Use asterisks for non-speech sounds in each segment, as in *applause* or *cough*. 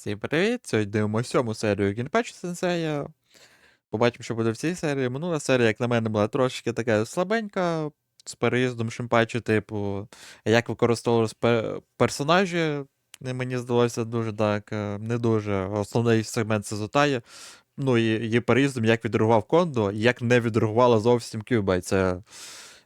Всім привіт! Сьогодні дивимося сьому серію Гінпачу Сенсея. Побачимо, що буде в цій серії. Минула серія, як на мене, була трошки така слабенька, з переїздом Шинпачу, типу, як використовувалися пе- персонажі. Мені здалося дуже так, е, не дуже. Основний сегмент це Зотає. Ну і її переїздом, як відреагував Кондо, як не відреагувала зовсім Кюбай. Це.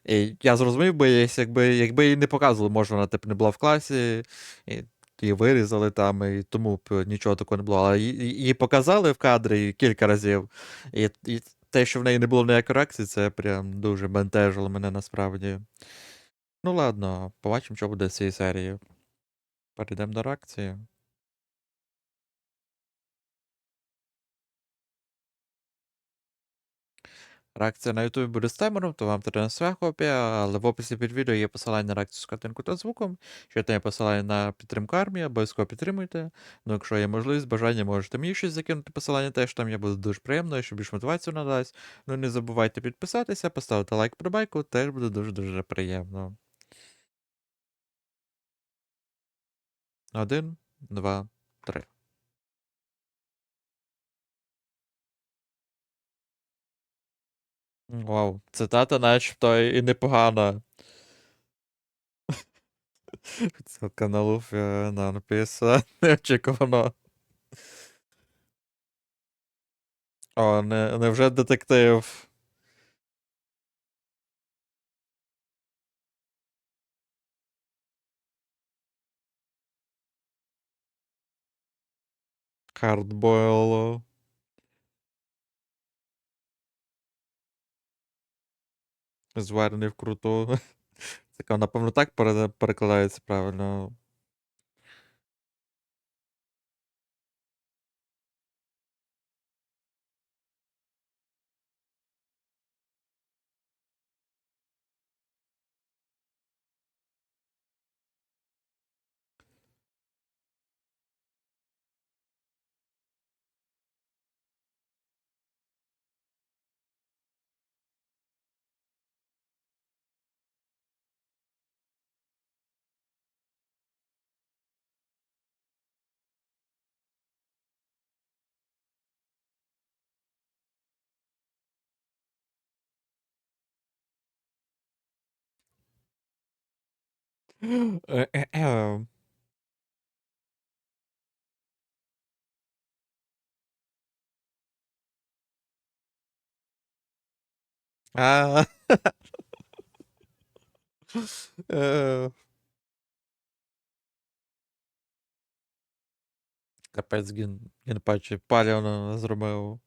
І я зрозумів би, якби, якби її не показували, може вона типу, не була в класі, і її вирізали там, і тому б нічого такого не було. Але її, показали в кадрі кілька разів. І, і те, що в неї не було ніякої реакції, це прям дуже бентежило мене насправді. Ну ладно, побачимо, що буде з цієї серії. Перейдемо до реакції. Реакція на YouTube буде з таймером, то вам треба своя копія, але в описі під відео є посилання на реакцію з картинку та звуком. Ще там є посилання на підтримку армії, обов'язково підтримуйте. Ну, якщо є можливість, бажання, можете мені щось закинути посилання теж там, я буду дуже приємно, щоб більш мотивацію надасть. Ну не забувайте підписатися, поставити лайк пробайку, теж буде дуже-дуже приємно. Один, два, три. Вау, цитата начебто і непогана. *laughs* Це каналу написано *laughs* неочікувано. О, не, невже детектив? Хардбойл. в круту, *laughs* це напевно, так пере- перекладається правильно. Е-е-е. А. Е. Капець ген, генпачі палівно зробив.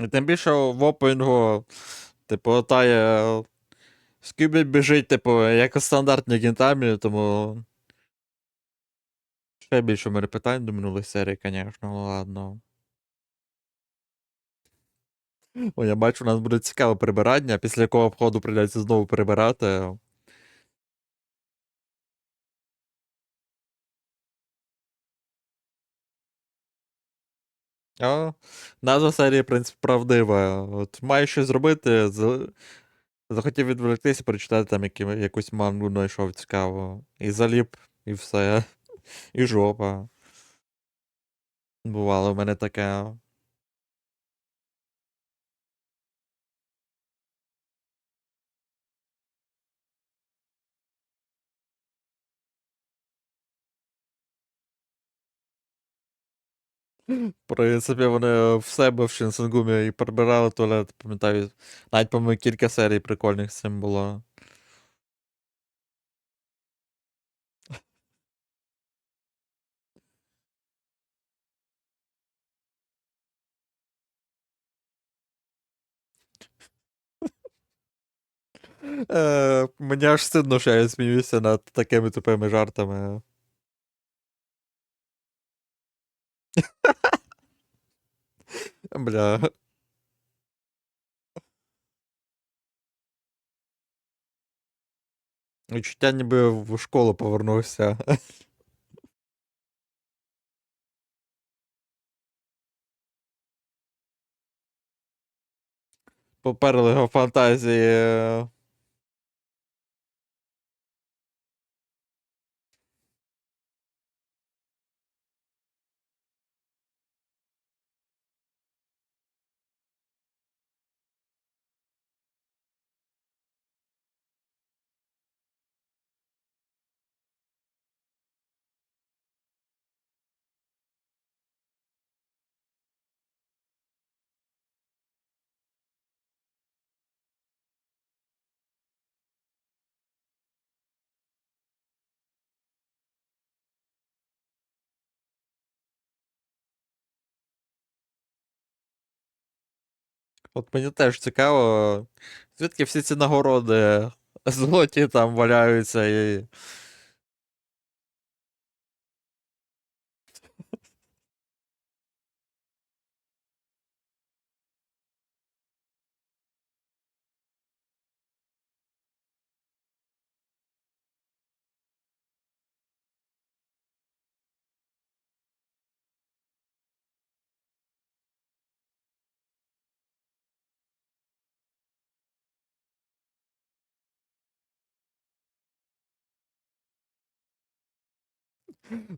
І тим більше в опенгу, типу, тає Скюбі біжить, типу, як у стандартні гентамі, тому. Ще більше у мене питань до минулої серії, звісно, ну ладно. О, я бачу, у нас буде цікаве прибирання, після якого входу прийдеться знову прибирати. А, назва серії, в принципі, правдива. От маєш щось зробити, з- захотів відволіктися, прочитати там які, якусь мангу знайшов цікаву. І заліп, і все. І жопа. Бувало в мене таке. В принципі, вони в себе в Шинсенгумі і прибирали туалет, пам'ятаю. Навіть, по-моєму, кілька серій прикольних з цим було. *laughs* Е, мені аж стидно, що я сміюся над такими тупими жартами. *laughs* Бля. Відчуття ніби в школу повернувся. *laughs* Поперли його фантазії. От мені теж цікаво, звідки всі ці нагороди золоті там валяються і.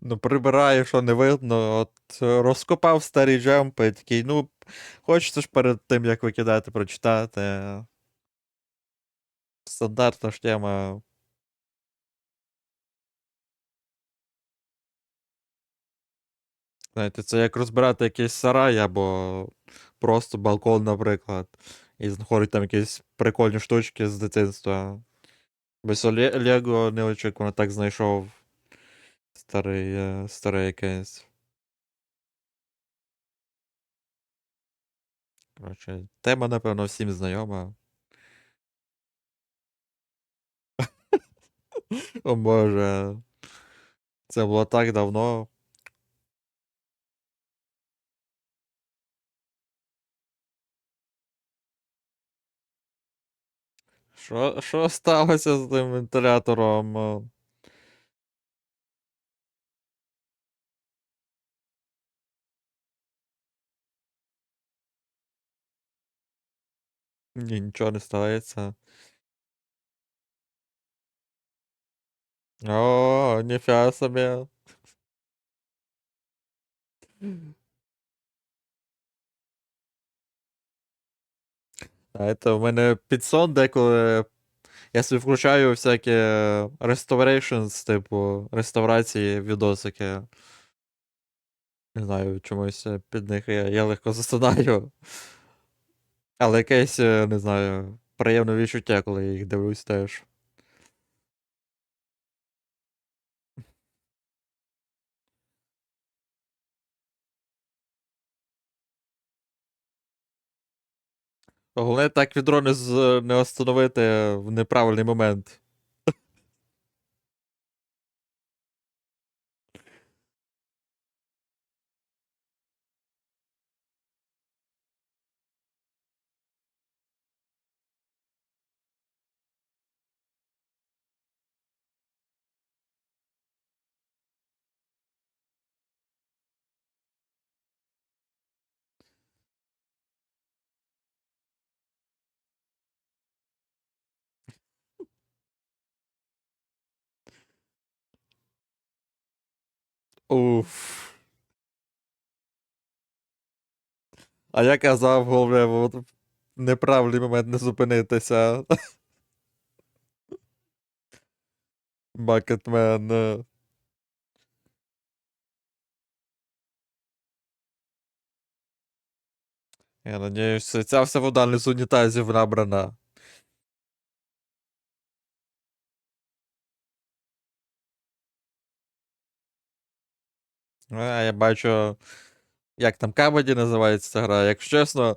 Ну, прибирає, що не видно. От розкопав старі джемпи, такий, ну, хочеться ж перед тим, як викидати, прочитати. Стандартна ж тема. Знаєте, це як розбирати якийсь сарай або просто балкон, наприклад. І знаходить там якісь прикольні штучки з дитинства. Без Лего неочікувано так знайшов старий, е, старий якийсь. Коротше, тема, напевно, всім знайома. *laughs* О Боже. Це було так давно. Що, що сталося з тим вентилятором? Ні, нічого не стається. О, ніфіга собі. Знаєте, у мене під сон деколи я собі включаю всякі restorations, типу, реставрації, відосики. Не знаю, чомусь під них я, я легко *laughs* засинаю. Але якесь, е, не знаю, приємне відчуття, коли я їх дивлюсь теж. Головне так відро не, з- не остановити в неправильний момент. Уф. А я казав, головне, от неправильний момент не зупинитися. *laughs* Бакетмен. Я надіюсь, ця вся вода не з унітазів набрана. А, я бачу, як там Кабаді називається ця гра. Якщо чесно,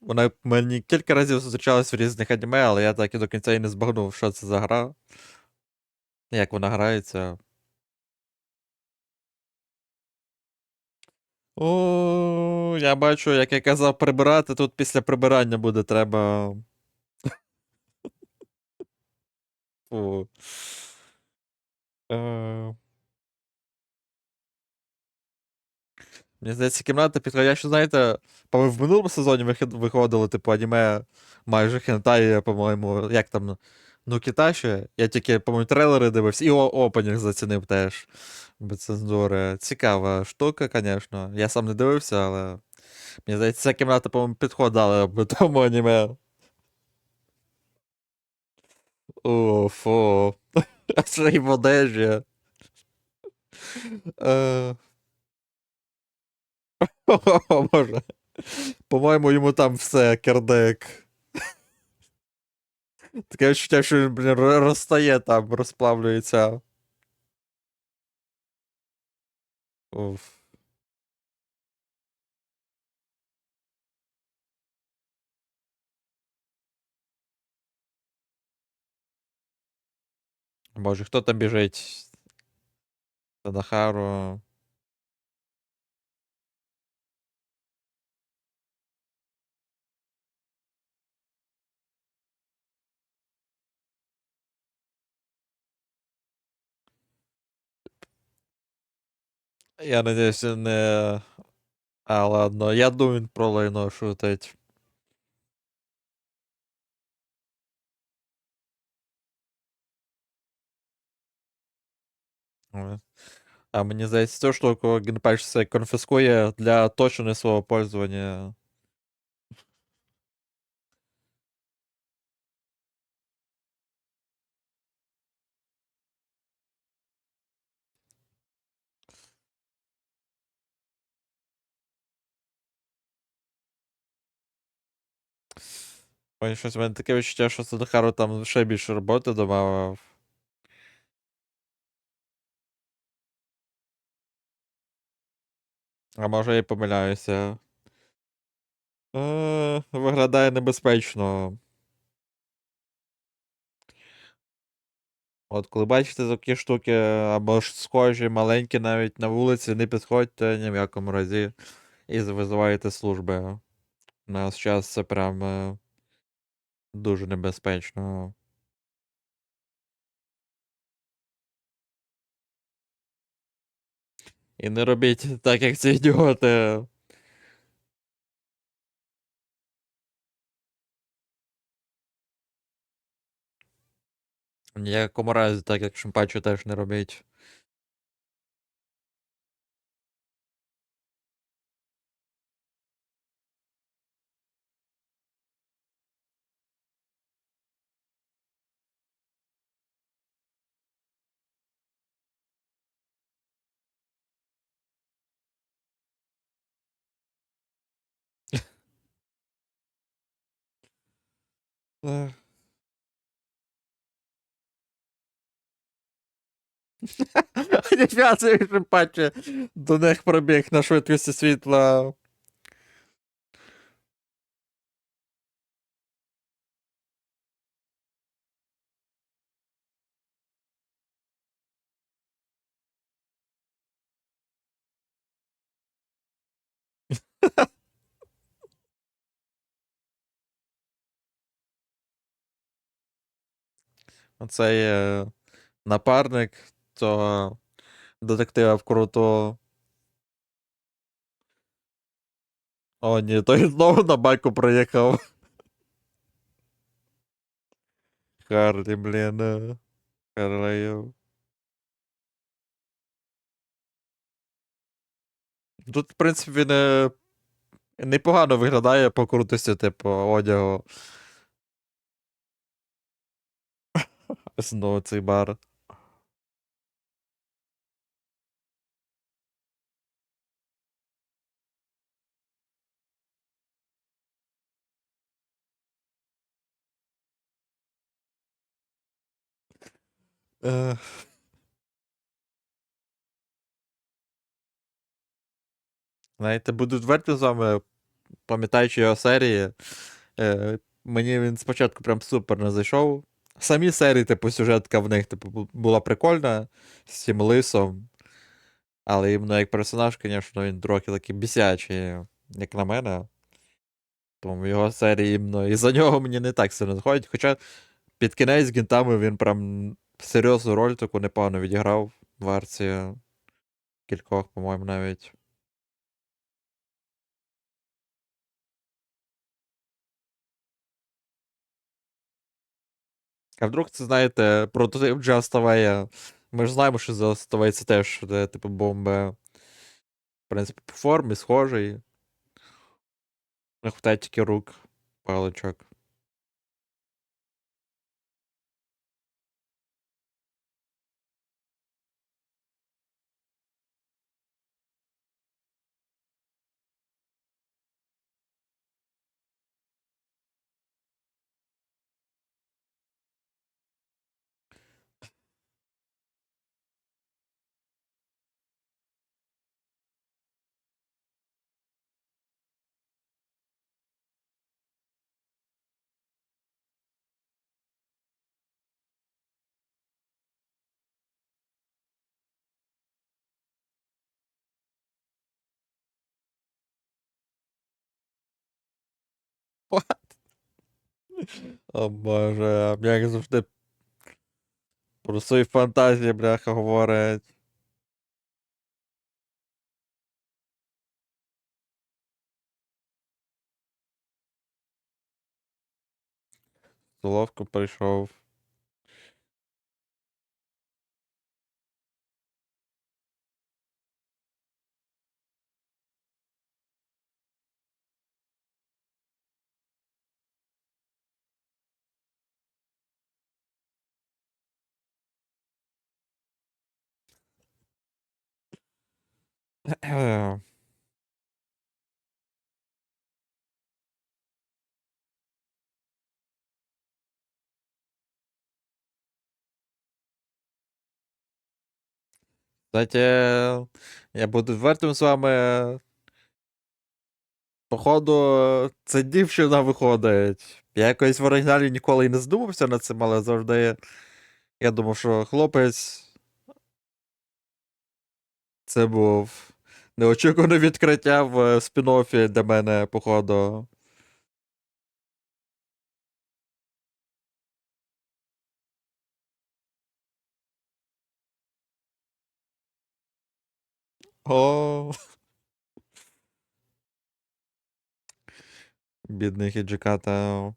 вона мені кілька разів зустрічалась в різних аніме, але я так і до кінця і не збагнув, що це за гра. Як вона грається. О, я бачу, як я казав, прибирати, тут після прибирання буде треба. *laughs* Фу. Мені здається, кімната підходяща, знаєте, по в минулому сезоні виходило, типу, аніме майже хентай, по-моєму, як там, ну, Кіташі. Я тільки, по-моєму, трейлери дивився, і опенінг зацінив теж. Без цензури. Цікава штука, звісно. Я сам не дивився, але. Мені здається, ця кімната, по-моєму, підходила б *laughs* тому аніме. О, фу. А *laughs* ще й в одежі. Боже. По-моєму, йому там все, кердек. Таке відчуття, що він, блін, розстає там, розплавлюється. Уф. Боже, хто там біжить? Тадахару. Я надіюсь, він не. А, ладно, я думаю, він про лайно шутить. Ой. А мені здається, цю штуку Генпач це конфіскує для точно свого пользования. Щось в мене таке відчуття, що Садахару там ще більше роботи додавав. А може я помиляюся. Е, виглядає небезпечно. От коли бачите такі штуки, або ж схожі, маленькі навіть на вулиці, не підходьте ні в якому разі і визиваєте служби. У нас час це прям е, дуже небезпечно. І не робіть так, як ці ідіоти. Ніякому разі, так як Шимпачу теж не робіть. *laughs* Ех. Ніфіга собі до них пробіг на швидкості світла. Оцей е, напарник цього детектива вкрутого. О, ні, той знову на байку проїхав. Харлі, блін. е, Харлеєв. Тут, в принципі, не... непогано виглядає по крутості, типу, одягу. Знову цей бар. Е, Знаєте, буду відвертий з вами, пам'ятаючи його серії, е, мені він спочатку прям супер не зайшов. Самі серії, типу, сюжетка в них, типу, була прикольна з цим лисом. Але іменно як персонаж, звісно, він трохи такий бісячий, як на мене. Тому його серії іменно. І за нього мені не так сильно заходить. Хоча під кінець з гінтами він прям серйозну роль таку непогано відіграв в арці кількох, по-моєму, навіть. А вдруг це, знаєте, прототип вже оставає. Ми ж знаємо, що заставається теж, де, типу, бомби. В принципі, по формі схожий. Не хватає тільки рук, паличок. О боже, як завжди про свої фантазії, бляха, говорить. Столовку прийшов. Кстати, я буду відвертим з вами. Походу, це дівчина виходить. Я якось в оригіналі ніколи і не здумався над цим, але завжди. Я думав, що хлопець. Це був неочікуване відкриття в спін-оффі для мене, походу. О. Бідний Хіджиката.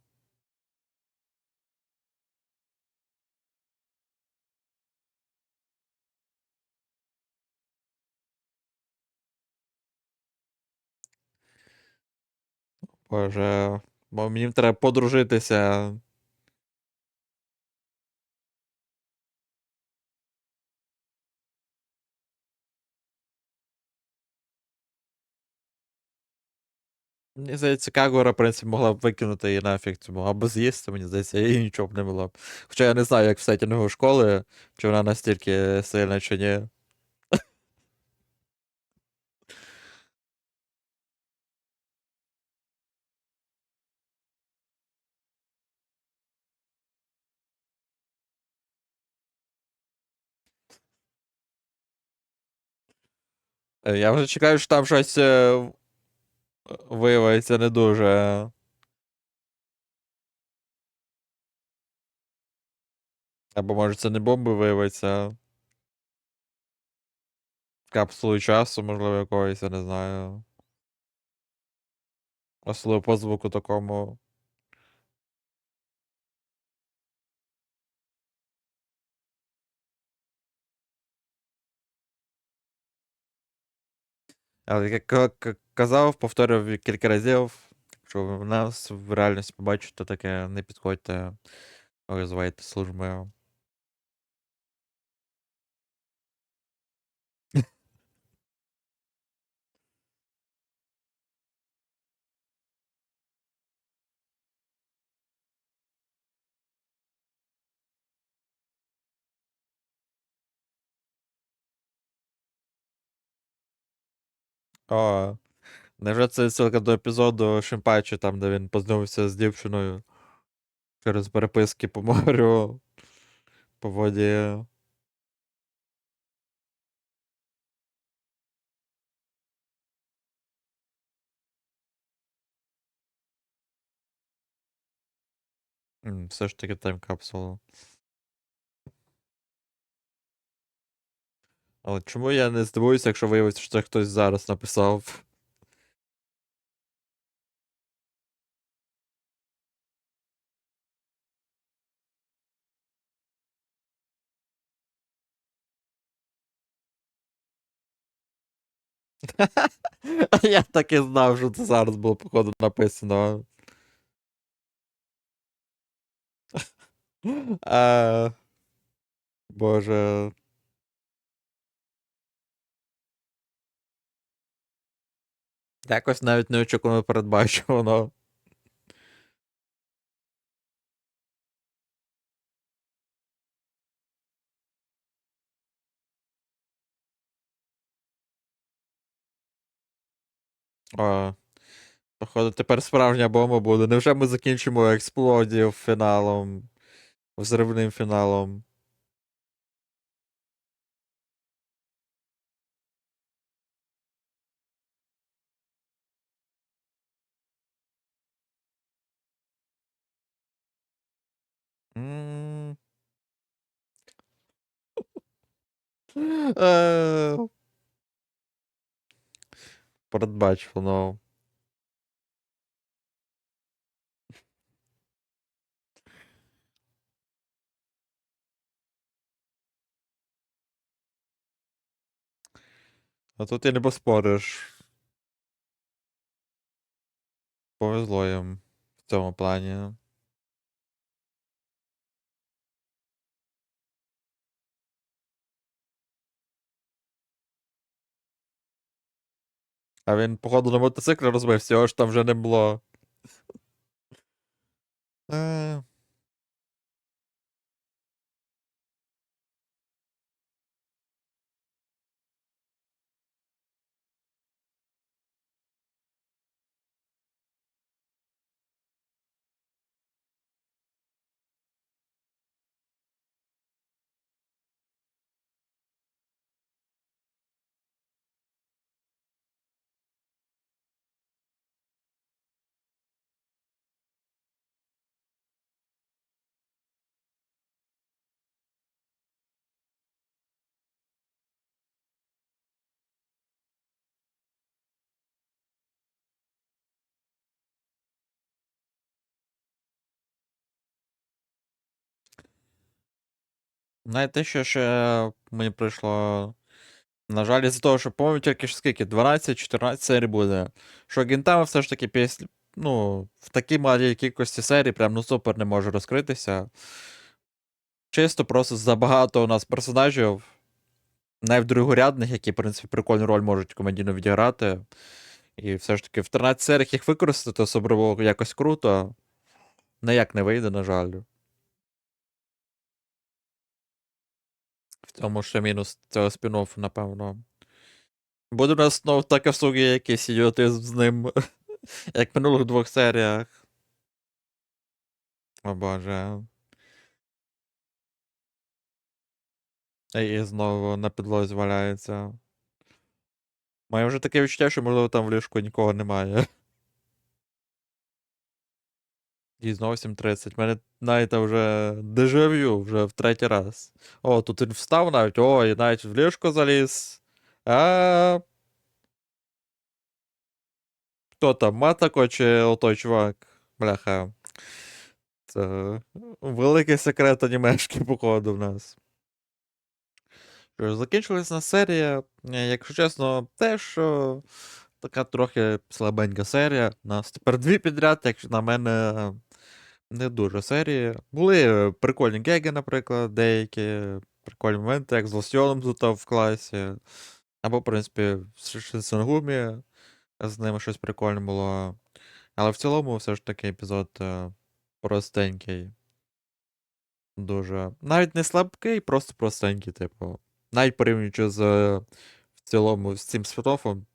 Боже. Бо мені треба подружитися. Мені здається, Кагора, в принципі, могла б викинути її нафіг цьому, або з'їсти, мені здається, їй нічого б не було б. Хоча я не знаю, як в сетінгу школи, чи вона настільки сильна, чи ні. Я вже чекаю, що там щось е, виявиться не дуже. Або може це не бомби виявиться. Капсулою часу, можливо, якоїсь, я не знаю. Особливо по звуку такому. Але як ка- ка- казав, повторив кілька разів, що в нас в реальності побачите таке, не підходьте, визивайте службою. О, невже це ссылка до епізоду Шимпачі, там, де він познайомився з дівчиною через переписки по морю, по воді. М, Все ж таки таймкапсула. Але чому я не здивуюся, якщо виявиться, що це хтось зараз написав? *laughs* Я так і знав, що це зараз було, походу, написано. *laughs* А... Боже. Якось навіть неочікувано передбачувано. О, походу, тепер справжня бомба буде. Невже ми закінчимо експлодів фіналом, взривним фіналом? Е, Передбачувано. А тут і не поспориш. Повезло їм в цьому плані. А він, походу, на мотоциклі розбився, його ж там вже не було. Е, Знаєте, що ще мені прийшло. На жаль, із-за того, що по-моєму тільки ж скільки, 12-14 серій буде. Що Гінтама все ж таки після. Ну, в такій малій кількості серій прям ну супер не може розкритися. Чисто просто забагато у нас персонажів, навіть другорядних, які, в принципі, прикольну роль можуть комедійно відіграти. І все ж таки в 13 серіях їх використати особливо якось круто. Ніяк не вийде, на жаль. В цьому ще мінус цього спін-оффу, напевно. Буде у нас знову таке сугі якийсь ідіотизм з ним, *laughs* як в минулих двох серіях. О боже. І знову на підлозі валяється. Має вже таке відчуття, що, можливо, там в ліжку нікого немає. І знову 7.30. У мене навіть вже дежавю вже в третій раз. О, тут він встав навіть, о, і навіть в ліжко заліз. А. Хто там? Матако чи отой чувак? Бляха. Це великий секрет анімешки, походу, в нас. Що ж, закінчилась на серія, е, якщо чесно, теж е, така трохи слабенька серія. У нас тепер дві підряд, якщо на мене не дуже серії. Були прикольні геги, наприклад, деякі прикольні моменти, як з Лосьоном тут в класі. Або, в принципі, в Шинсенгумі з ними щось прикольне було. Але в цілому, все ж таки, епізод е, простенький. Дуже. Навіть не слабкий, просто простенький, типу. Навіть порівнюючи з е, в цілому з цим спін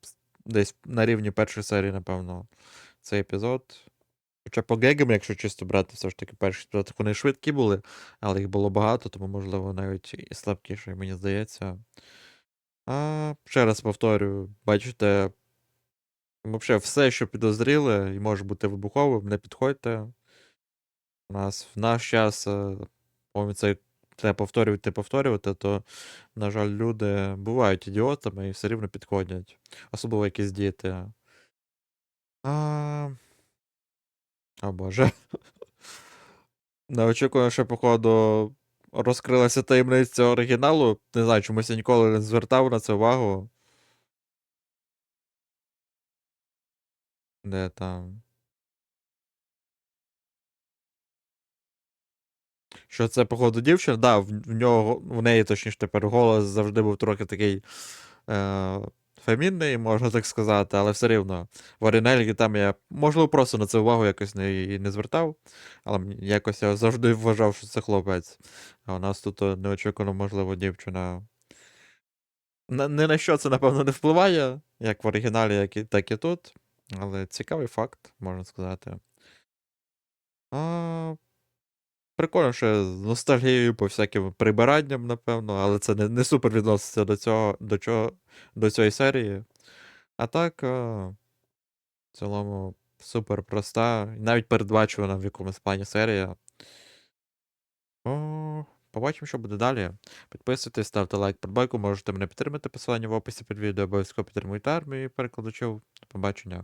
десь на рівні першої серії, напевно, цей епізод. Хоча по гегам, якщо чисто брати, все ж таки перші епізод, вони швидкі були, але їх було багато, тому, можливо, навіть і слабкіше, мені здається. А, ще раз повторюю, бачите, взагалі все, що підозріли і може бути вибуховим, не підходьте. У нас в наш час, е, це треба повторювати, повторювати, то, на жаль, люди бувають ідіотами і все рівно підходять. Особливо якісь діти. А... О Боже. Неочікувано, що, походу, розкрилася таємниця оригіналу. Не знаю, чомусь я ніколи не звертав на це увагу. Де там. Що це, походу, дівчина? Да, в нього, в неї, точніше, тепер голос завжди був трохи такий е, фемінний, можна так сказати, але все рівно. В оригіналі там я, можливо, просто на це увагу якось не, не звертав, але якось я завжди вважав, що це хлопець. А у нас тут е, неочікувано, можливо, дівчина. На- Не на що це, напевно, не впливає, як в оригіналі, як і, так і тут. Але цікавий факт, можна сказати. А, Прикольно, що з ностальгією по всяким прибиранням, напевно, але це не, не супер відноситься до цього, до чого, до цієї серії. А так, е, в цілому, супер проста, навіть передбачувана в якомусь плані серія. О, побачимо, що буде далі. Підписуйтесь, ставте лайк під байку, можете мене підтримати посилання в описі під відео, обов'язково підтримуйте армію перекладачів. До побачення.